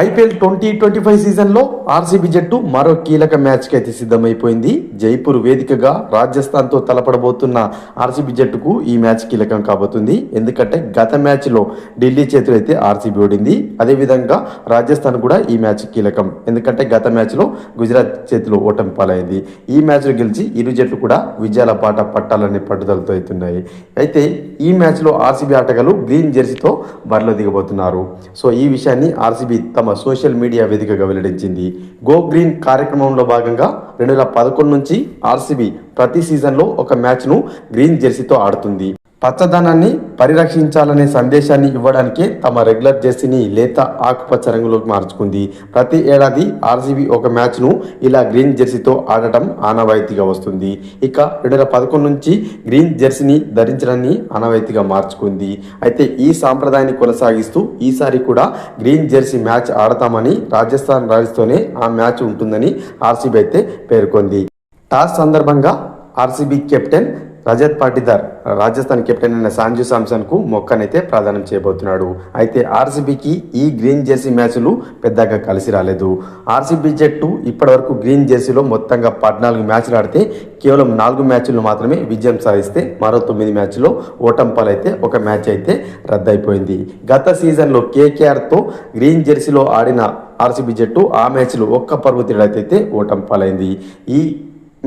IPL twenty twenty five సీజన్లో RCB జట్టు మరో కీలక మ్యాచ్కి అయితే సిద్ధమైపోయింది. జైపూర్ వేదికగా రాజస్థాన్తో తలపడబోతున్న ఆర్సీబీ జట్టుకు ఈ మ్యాచ్ కీలకం కాబోతుంది. ఎందుకంటే గత మ్యాచ్లో ఢిల్లీ చేతులు అయితే ఆర్సీబీ ఓడింది. అదేవిధంగా రాజస్థాన్ కూడా ఈ మ్యాచ్ కీలకం. ఎందుకంటే గత మ్యాచ్లో గుజరాత్ చేతిలో ఓటమి పాలైంది. ఈ మ్యాచ్లో గెలిచి ఇరు జట్లు కూడా విజయాల బాట పట్టాలనే పట్టుదలతో అవుతున్నాయి అయితే ఈ మ్యాచ్లో ఆర్సీబీ ఆటగాళ్ళు గ్రీన్ జెర్సీతో బరిలో దిగబోతున్నారు. సో ఈ విషయాన్ని ఆర్సీబీ తమ సోషల్ మీడియా వేదికగా వెల్లడించింది. గో గ్రీన్ కార్యక్రమంలో భాగంగా రెండు వేల పదకొండు నుంచి ఆర్సీబీ ప్రతి సీజన్లో ఒక మ్యాచ్ను గ్రీన్ జెర్సీతో ఆడుతుంది. పచ్చదనాన్ని పరిరక్షించాలనే సందేశాన్ని ఇవ్వడానికే తమ రెగ్యులర్ జెర్సీని లేత ఆకుపచ్చ రంగులోకి మార్చుకుంది. ప్రతి ఏడాది ఆర్సీబీ ఒక మ్యాచ్ను ఇలా గ్రీన్ జెర్సీతో ఆడటం ఆనవాయితీగా వస్తుంది. ఇక రెండు వేల పదకొండు నుంచి గ్రీన్ జెర్సీని ధరించడాన్ని ఆనవాయితీగా మార్చుకుంది. అయితే ఈ సాంప్రదాయాన్ని కొనసాగిస్తూ ఈసారి కూడా గ్రీన్ జెర్సీ మ్యాచ్ ఆడతామని రాజస్థాన్ రాయల్స్తోనే ఆ మ్యాచ్ ఉంటుందని ఆర్సీబీ అయితే పేర్కొంది. టాస్ సందర్భంగా RCB captain Rajat Patidar Rajasthan captain అయిన సాంజు సామ్సన్కు మొక్కనైతే ప్రదానం చేయబోతున్నాడు. అయితే ఆర్సీబీకి ఈ గ్రీన్ జెర్సీ మ్యాచ్లు పెద్దగా కలిసి రాలేదు. ఆర్సీబీ జట్టు ఇప్పటివరకు గ్రీన్ జెర్సీలో మొత్తంగా పద్నాలుగు మ్యాచ్లు ఆడితే కేవలం నాలుగు మ్యాచ్లు మాత్రమే విజయం సాధిస్తే మరో తొమ్మిది మ్యాచ్లో ఓటమి అయితే ఒక మ్యాచ్ అయితే రద్దయిపోయింది. గత సీజన్లో కేకేఆర్తో గ్రీన్ జెర్సీలో ఆడిన ఆర్సీబీ జట్టు ఆ మ్యాచ్లో ఒక్క పరుగు తేడాతైతే అయితే పాలైంది ఈ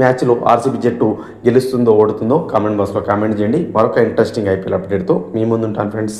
మ్యాచ్లో ఆర్సీబీ జట్టు గెలుస్తుందో ఓడుతుందో కామెంట్ బాక్స్లో కామెంట్ చేయండి. మరొక ఇంట్రెస్టింగ్ ఐపీఎల్ అప్డేట్తో మీ ముందుంటాను ఫ్రెండ్స్